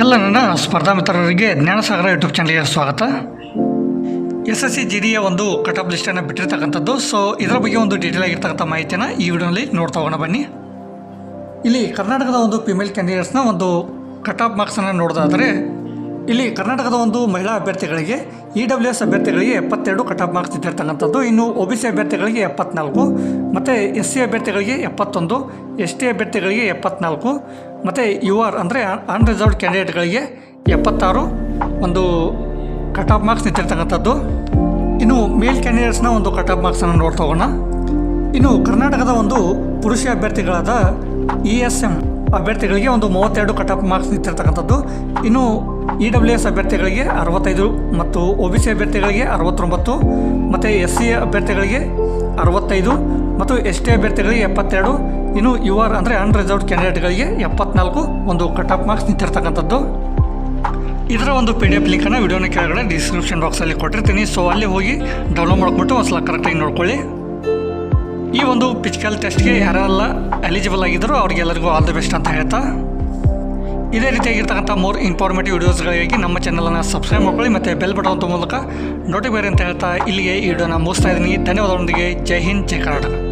ಎಲ್ಲ ನನ್ನ ಸ್ಪರ್ಧಾ ಮಿತ್ರರಿಗೆ ಜ್ಞಾನಸಾಗರ ಯೂಟ್ಯೂಬ್ ಚಾನಲ್ಗೆ ಸ್ವಾಗತ. ಎಸ್ ಎಸ್ ಸಿ ಜಿ ಡಿಯ ಒಂದು ಕಟ್ ಆಫ್ ಲಿಸ್ಟನ್ನು ಬಿಟ್ಟಿರ್ತಕ್ಕಂಥದ್ದು. ಸೊ ಇದರ ಬಗ್ಗೆ ಒಂದು ಡೀಟೇಲ್ ಆಗಿರ್ತಕ್ಕಂಥ ಮಾಹಿತಿನ ಈ ವಿಡಿಯೋನಲ್ಲಿ ನೋಡ್ತಾ ಹೋಗೋಣ ಬನ್ನಿ. ಇಲ್ಲಿ ಕರ್ನಾಟಕದ ಒಂದು ಫಿಮೇಲ್ ಕ್ಯಾಂಡಿಡೇಟ್ಸ್ನ ಒಂದು ಕಟ್ ಆಫ್ ಮಾರ್ಕ್ಸನ್ನು ನೋಡೋದಾದರೆ, ಇಲ್ಲಿ ಕರ್ನಾಟಕದ ಒಂದು ಮಹಿಳಾ ಅಭ್ಯರ್ಥಿಗಳಿಗೆ ಇ ಡಬ್ಲ್ಯೂ ಎಸ್ ಅಭ್ಯರ್ಥಿಗಳಿಗೆ ಎಪ್ಪತ್ತೆರಡು ಕಟ್ ಆಫ್ ಮಾರ್ಕ್ಸ್ ಇದ್ದಿರ್ತಕ್ಕಂಥದ್ದು ಇನ್ನು ಒ ಬಿ ಸಿ ಅಭ್ಯರ್ಥಿಗಳಿಗೆ ಎಪ್ಪತ್ನಾಲ್ಕು, ಮತ್ತು ಎಸ್ ಸಿ ಅಭ್ಯರ್ಥಿಗಳಿಗೆ ಎಪ್ಪತ್ತೊಂದು ಎಸ್ ಟಿ ಅಭ್ಯರ್ಥಿಗಳಿಗೆ ಎಪ್ಪತ್ನಾಲ್ಕು ಮತ್ತು ಯು ಆರ್ ಅಂದರೆ ಅನ್ರಿಸರ್ವ್ಡ್ ಕ್ಯಾಂಡಿಡೇಟ್ಗಳಿಗೆ ಎಪ್ಪತ್ತಾರು ಒಂದು ಕಟ್ ಆಫ್ ಮಾರ್ಕ್ಸ್ ನಿಂತಿರ್ತಕ್ಕಂಥದ್ದು. ಇನ್ನು ಮೇಲ್ ಕ್ಯಾಂಡಿಡೇಟ್ಸ್ನ ಒಂದು ಕಟ್ ಆಫ್ ಮಾರ್ಕ್ಸನ್ನು ನೋಡ್ತಾ ಹೋಗೋಣ. ಇನ್ನು ಕರ್ನಾಟಕದ ಒಂದು ಪುರುಷ ಅಭ್ಯರ್ಥಿಗಳಾದ ಇ ಎಸ್ ಎಂ ಅಭ್ಯರ್ಥಿಗಳಿಗೆ ಒಂದು ಮೂವತ್ತೆರಡು ಕಟ್ ಆಫ್ ಮಾರ್ಕ್ಸ್ ನಿಂತಿರ್ತಕ್ಕಂಥದ್ದು. ಇನ್ನು ಇ ಡಬ್ಲ್ಯೂ ಎಸ್ ಅಭ್ಯರ್ಥಿಗಳಿಗೆ ಅರವತ್ತೈದು ಮತ್ತು ಒ ಬಿ ಸಿ ಅಭ್ಯರ್ಥಿಗಳಿಗೆ ಅರವತ್ತೊಂಬತ್ತು ಮತ್ತು ಎಸ್ ಸಿ ಅಭ್ಯರ್ಥಿಗಳಿಗೆ ಅರವತ್ತೈದು ಮತ್ತು ಎಸ್ ಟಿ ಅಭ್ಯರ್ಥಿಗಳಿಗೆ ಎಪ್ಪತ್ತೆರಡು ಇನ್ನು ಯು ಆರ್ ಅಂದರೆ ಅನ್ರಿಸರ್ವ್ಡ್ ಕ್ಯಾಂಡಿಡೇಟ್ಗಳಿಗೆ ಎಪ್ಪತ್ನಾಲ್ಕು ಒಂದು ಕಟ್ ಆಫ್ ಮಾರ್ಕ್ಸ್ ನಿಂತಿರ್ತಕ್ಕಂಥದ್ದು. ಇದರ ಒಂದು ಪಿ ಡಿ ಎಫ್ ಲಿಂಕನ್ನು ವಿಡಿಯೋನ ಕೆಳಗಡೆ ಡಿಸ್ಕ್ರಿಪ್ಷನ್ ಬಾಕ್ಸಲ್ಲಿ ಕೊಟ್ಟಿರ್ತೀನಿ. ಸೊ ಅಲ್ಲಿ ಹೋಗಿ ಡೌನ್ಲೋಡ್ ಮಾಡಿಕೊಟ್ಟು ಒಂದು ಸಲ ಕರೆಕ್ಟಾಗಿ ನೋಡ್ಕೊಳ್ಳಿ. ಈ ಒಂದು ಫಿಸಿಕಲ್ ಟೆಸ್ಟ್ಗೆ ಯಾರೆಲ್ಲ ಎಲಿಜಿಬಲ್ ಆಗಿದ್ದರೂ ಅವ್ರಿಗೆಲ್ಲರಿಗೂ ಆಲ್ ದಿ ಬೆಸ್ಟ್ ಅಂತ ಹೇಳ್ತಾ. ಇದೇ ರೀತಿಯಾಗಿರ್ತಕ್ಕಂಥ ಮೋರ್ ಇನ್ಫಾರ್ಮೇಟಿವ್ ವಿಡಿಯೋಸ್ಗಳಿಗಾಗಿ ನಮ್ಮ ಚಾನಲನ್ನು ಸಬ್ಸ್ಕ್ರೈಬ್ ಮಾಡ್ಕೊಳ್ಳಿ ಮತ್ತು ಬೆಲ್ ಬಟನ್ ಮೂಲಕ ನೋಟಿಫೈ ಅಂತ ಹೇಳ್ತಾ ಇಲ್ಲಿಗೆ ಈ ವಿಡಿಯೋನ ಮುಗಿಸ್ತಾ ಇದ್ದೀನಿ. ಧನ್ಯವಾದಗಳೊಂದಿಗೆ. ಜೈ ಹಿಂದ್, ಜೈ ಕರ್ನಾಟಕ.